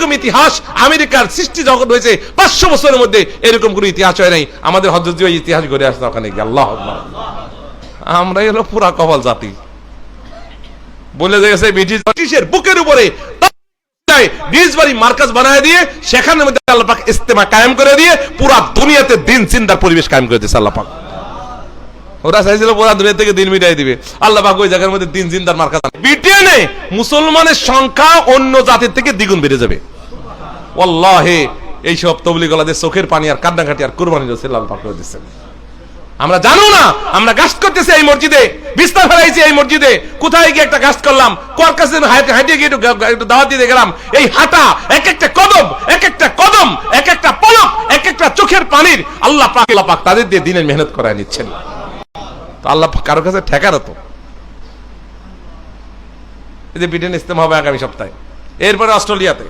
এইরকম ইতিহাস আমেরিকার সৃষ্টি জগৎ হয়েছে পাঁচশো বছরের মধ্যে এরকম কোনো ইতিহাস হয় নাই। আমাদের হজরত ওই ইতিহাস ঘুরে আসছে ওখানে আল্লাহ। আমরাই হলো পুরা কপাল জাতি। বলে গেছে ব্রিটিশের বুকের উপরে নিজ বাড়ি মার্কাজ বানায় দিয়ে সেখানের মধ্যে আল্লাহ পাক ইস্তেমা কায়েম করে দিয়ে পুরা দুনিয়াতে দিন চিন্তার পরিবেশ কায়েম করে দিয়েছে আল্লাহ পাক। ওরা চাইছিল পুরা দুনিয়া থেকে দিন মিটাই দিবে। আল্লাহ পাক ওই জায়গার মধ্যে দিন চিন্তার মার্কাজ ব্রিটেনে মুসলমানের সংখ্যা অন্য জাতির থেকে দ্বিগুণ বেড়ে যাবে। ওয়াল্লাহে, এইসব তবলিগলাদের চোখের পানি আর কান্নাকাটি আর কুরবানি রয়েছে লাল পাক দিচ্ছেন আমরা জানো না, আমরা গাছ করতেছি এই মসজিদে, বিস্তার ফেলাইছি এই মসজিদে, কোথায় গিয়ে একটা গাছ করলাম কোর কাছে হাঁটে হাঁটে গিয়ে একটু দাওয়াত দিতে গেলাম, এই হাঁটা এক একটা কদম, এক একটা কদম, এক একটা পলক, এক একটা চোখের পানির আল্লাহ পাক আল্লাহ পাক তাদের দিয়ে দিনের মেহনত করায় নিচ্ছেন। তো আল্লাহ কারও কাছে ঠেকার তো। এই যে ব্রিটেন ইস্তেমা হবে আগামী সপ্তাহে। এরপরে অস্ট্রেলিয়াতে,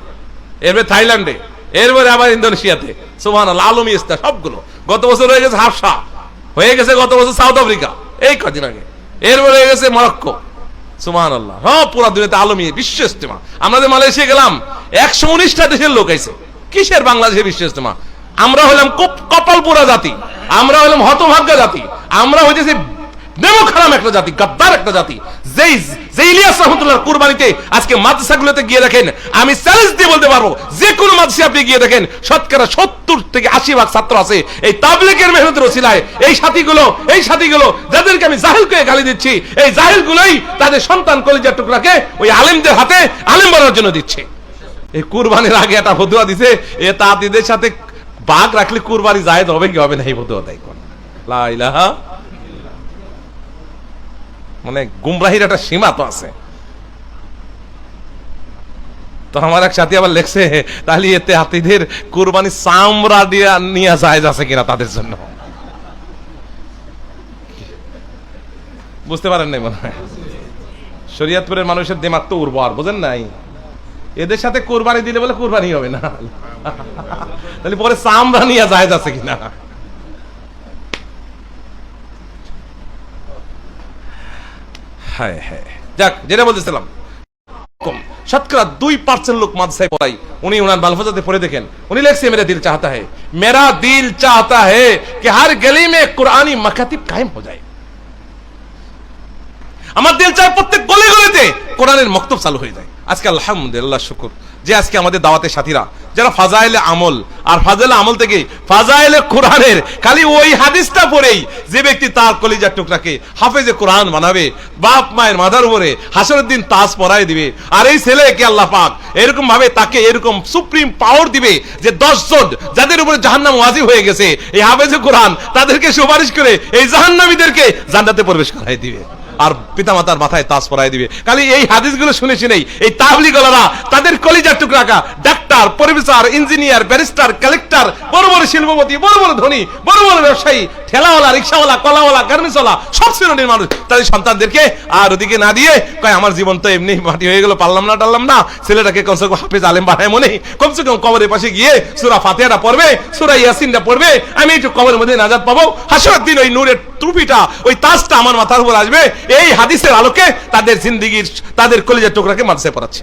এরপরে থাইল্যান্ডে, এরপরে আবার ইন্দোনেশিয়াতে। সুমান আলমী ইস্তা সবগুলো। গত বছর হয়ে গেছে হাফসা, হয়ে গেছে গত বছর সাউথ আফ্রিকা, এই কদিন আগে। এরপরে হয়ে গেছে মরক্কো। সুমান আল্লাহ হ্যাঁ পুরা দুনিয়াতে আলমী, বিশ্ব ইস্তেমা আমরা যে মালয়েশিয়া গেলাম, একশো উনিশটা দেশের লোক আইছে। কিসের বাংলাদেশের বিশ্ব ইস্তেমা আমরা হলাম কপ- কপালপুরা জাতি, আমরা হলাম হতভাগ্য জাতি, আমরা হইতেছি নেমো খারাম একটা জাতি, গাদ্দার একটা জাতি। যেই ইলিয়াস রহমতুল্লাহ কুরবানিতে আজকে মাদ্রাসাগুলোতে গিয়ে দেখেন, আমি চ্যালেঞ্জ দিয়ে বলতে পারব যে কোনো মাদ্রাসা আপনি গিয়ে দেখেন, শতকরা সত্তর থেকে আশি ভাগ ছাত্র আছে। এই তাবলিকের মেহনতের ওসিলায়, এই সাথীগুলো এই সাথীগুলো, যাদেরকে আমি জাহিলকে গালি দিচ্ছি, এই জাহিলগুলোই তাদের সন্তান কলিজার টুকরাকে ওই আলেমদের হাতে আলেম বানানোর জন্য দিচ্ছে। এই কুরবানির আগে একটা ফতুয়া দিছে, এ তাঁতিদের সাথে বাঘ রাখলে কুরবানি জায়েজ হবে কি হবে না, এই ফতুয়া তাই কোন লা ইলাহা মানে গুমরাহির একটা সীমা তো আছে। তো আমার এক সাথী আবার লেখছে, তাহলে এতে হাতিদের কুরবানি চামড়া দিয়ে নিয়ে যায় আছে কিনা তাদের জন্য? বুঝতে পারেন নাই মনে হয়? শরীয়তপুরের মানুষের দিমাগ তো উর্বর, বোঝেন নাই? এদের সাথে কোরবানি দিলে বলে কোরবানি হবে না। তাহলে পরে চামড়া নিয়ে যায় আছে কিনা? হ্যাঁ হ্যাঁ। যাক, যেটা বলতেছিলাম। কম। দুই পার্সেন্ট লোক পড়াই উনি পড়ে দেখেন। উনি লেখছে, মেরা দিল চাহতা হে। মেরা দিল চাহতা হে কি হার মে কোরআনি মাকাতিব কায়েম যায়। আমার দিল চায় প্রত্যেক গলে গলিতে কোরআনের মক্তব চালু হয়ে যায়। আজকে আলহামদুলিল্লাহ, শুকুর। যে আজকে আমাদের দাওয়াতের সাথীরা, যারা ফাজাইলে আমল আর ফাজাইলে আমল থেকে ফাজাইলে কোরআনের, খালি ওই হাদিসটা পড়েই যে ব্যক্তি তার কলিজার টুকরাকে হাফেজে কোরআন বানাবে, বাপ মায়ের মাথার উপরে হাসরের দিন তাস পরাই দিবে, আর এই ছেলেকে আল্লাহ পাক এরকম ভাবে তাকে এরকম সুপ্রিম পাওয়ার দিবে যে দশজন যাদের উপরে জাহান্নাম ওয়াজিব হয়ে গেছে, এই হাফেজে কোরআন তাদেরকে সুপারিশ করে এই জাহান্নামীদেরকে জান্নাতে প্রবেশ করাই দিবে, আর পিতামাতার মাথায় তাস পরাই দিবে। খালি এই হাদিসগুলো শুনে শুনেই এই তাবলিগলারা তাদের কলিজার টুকরাকা doctor, professor, engineer, barrister collector বড় বড় শিল্পপতি, বড় বড় ধনী, বড় বড় ব্যবসায়ী, ঠেলাওয়ালা, রিক্সাওয়ালা, কলাওয়ালা, গার্মেন্টসওয়ালা, সব শ্রেণির মানুষ। তাদের সন্তানদেরকে আর ওদিকে না দিয়ে কয়, আমার জীবন তো এমনি মাটি হয়ে গেল, পারলাম না, টারলাম না। ছেলেটাকে কমসে কম হাফেজ আলেম বানায় মনে কমসে কম কবরের পাশে গিয়ে সুরা ফাতেহাটা পড়বে, সুরা ইয়াসিনটা পড়বে। আমি একটু কবরের মধ্যে নাজাদ পাবো। হাসরের দিন ওই নূরের টুপিটা, ওই তাজটা আমার মাথার উপর আসবে। এই হাদিসের আলোকে তাদের জিন্দিগির, তাদের কলিজার টুকরাকে মাদ্রাসায় পড়াচ্ছে।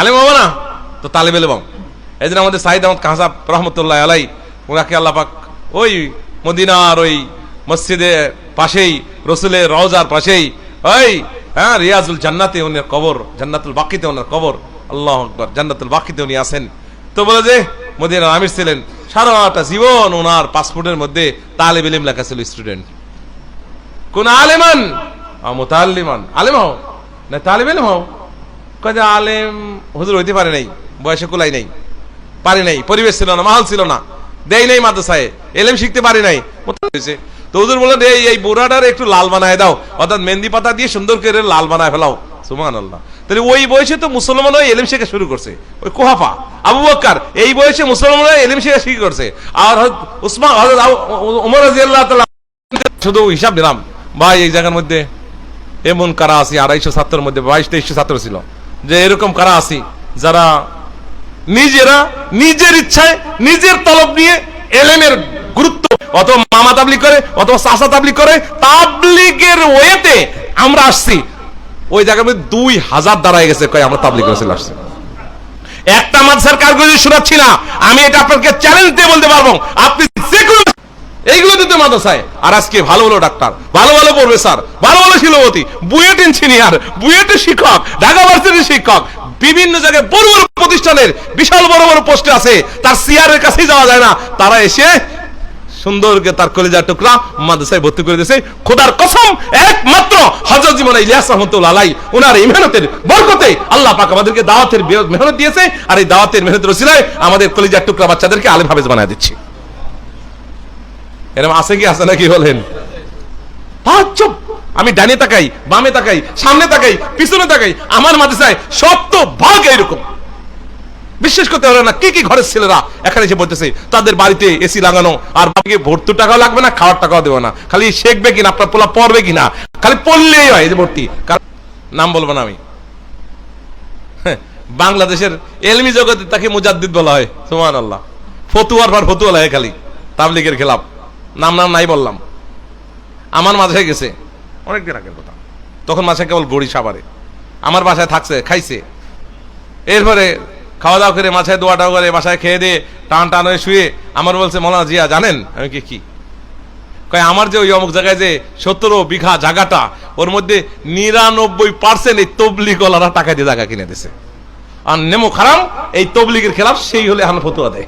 আলেম বাবা না? তো তালেব এলেবাম জন্য আমাদের সাহিদ আহমদ কাহাসাব রহমতুল্লাহ আলাই, ওনাকে আল্লাহ পাক ওই মদিনার ওই মসজিদের পাশেই, রসুলের রওজার পাশেই, ওই হ্যাঁ রিয়াজুল জান্নাতে উনার কবর, জান্নাতুল বাকিতে ওনার কবর, আল্লাহ আকবর, জান্নাতুল বাকিতে উনি আছেন। তো বলে যে, মদিনার আমির ছিলেন, সারাটা জীবন ওনার পাসপোর্টের মধ্যে তালেব ইলিম লেখা ছিল স্টুডেন্ট। কোন আলেমান? মোতাল্লিমান। আলেম হও? না, তালেব ইলিম হও? কয়ে আলেম হুজুর হইতে পারে নাই, বয়সে কুলাই নাই। পারে নাই, পরিবেশ ছিল না, মাহল ছিল না। দেয় নাই মাদ্রাসায়, এলেম শিখতে পারে নাই। তো হুজুর বললেন, এই এই বুড়াটার একটু লাল বানায় দাও, অর্থাৎ মেহেন্দি পাতা দিয়ে সুন্দর করে লাল বানায় ফেলাও। সুমান আল্লাহ তাহলে ওই বয়সে তো মুসলমান হয়ে এলিম শেখা শুরু করছে। ওই কোহাফা, আবু বক্কার, এই বয়সে মুসলমান হয়ে এলিম শেখা শুরু করছে। আর উসমান উমর রাদিয়াল্লাহু তাআলা, শুধু হিসাব দিলাম। ভাই, এই জায়গার মধ্যে এমন কারা আছি, আড়াইশো ছাত্রের মধ্যে, বাইশ, তেইশশো ছাত্র ছিল। যে এরকম কারা আছি, যারা নিজেরা নিজের ইচ্ছায় নিজের তলব নিয়ে এলেমের গুরুত্ব। অত মামা তাবলিক করে অত চাষা তাবলিক করে, তাবলিগের ওয়েতে আমরা আসছি। ওই জায়গার মধ্যে দুই হাজার দাঁড়ায় গেছে, কয় আমরা তাবলিক করে চলে আসছি। একটা মাদ্রাসার কারিগরি শোনাচ্ছি না, আমি এটা আপনাকে চ্যালেঞ্জ দিয়ে বলতে পারব। আপনি যে এইগুলো দিতে মাদ্রাসায়। আর আজকে ভালো ভালো ডাক্তার, ভালো ভালো প্রফেসর, ভালো ভালো শিলপতি বুয়েট ইঞ্জিনিয়ার বুয়েটের শিক্ষক, ঢাকা ভার্সিটির শিক্ষক বিভিন্ন জায়গায় বড় বড় প্রতিষ্ঠানের বিশাল বড় বড় পোস্টে আছে। তার সিআরের কাছেই যাওয়া যায় না। তারা এসে সুন্দরকে তার কলেজার টুকরা মাদ্রাসায় ভর্তি করে দিয়েছে। খোদার কসম, একমাত্র হজরত জীবন ইলিয়াস রহমতুল্লাহ আলাই ওনার এই মেহনতের বরকতে আল্লাহ পাক আমাদেরকে দাওয়াতের মেহনত দিয়েছে। আর এই দাওয়াতের মেহনতের রসিলায় আমাদের কলেজার টুকরা বাচ্চাদেরকে আলেম হাফেজ বানায় দিচ্ছি। এরকম আছে কি, আছে নাকি বলেন? তাজ্জব! আমি ডানে তাকাই বামে তাকাই সামনে তাকাই পিছনে তাকাই আমার মাদ্রাসায় সত্য ভাগ এরকম বিশ্বাস করতে পারে না কি কি ঘরের ছেলেরা এখানে এসে বলতেছে তাদের বাড়িতে এসি লাগানো আর বাবাকে ভর্তি টাকাও লাগবে না খাওয়ার টাকাও দেবে না। খালি শেখবে কিনা আপনার পোলা পড়বে কিনা খালি পড়লেই হয় যে ভর্তি। নাম বলব না আমি। হ্যাঁ, বাংলাদেশের এলমি জগতে তাকে মুজাদ্দিদ বলা হয় সুমান আল্লাহ ফতুয়ার পর ফতুয়া লাগে খালি তাবলিগের খেলাফ। নাম নাম নাই বললাম। আমার মাঝে গেছে। অনেকদিন আগের কথা। তখন মাঝে কেবল গড়ি সাবারে। আমার বাসায় থাকছে, খাইছে। এরপরে খাওয়া দাওয়া করে মাথায় দোয়াটাও করে বাসায় খেয়ে দিয়ে টান টান হয়ে শুয়ে আমার বলছে, মৌলানা জিয়া, জানেন? আমি কি কি? কয়, আমার যে ওই অমুক জায়গায় যে সতেরো বিঘা জায়গাটা, ওর মধ্যে নিরানব্বই পার্সেন্ট এই তবলিগ ওলারা টাকা দিয়ে জায়গা কিনে দিছে। আর নেমো খারাম, এই তবলিগের খেলাফ সেই হলে এখন ফতুয়া দেয়।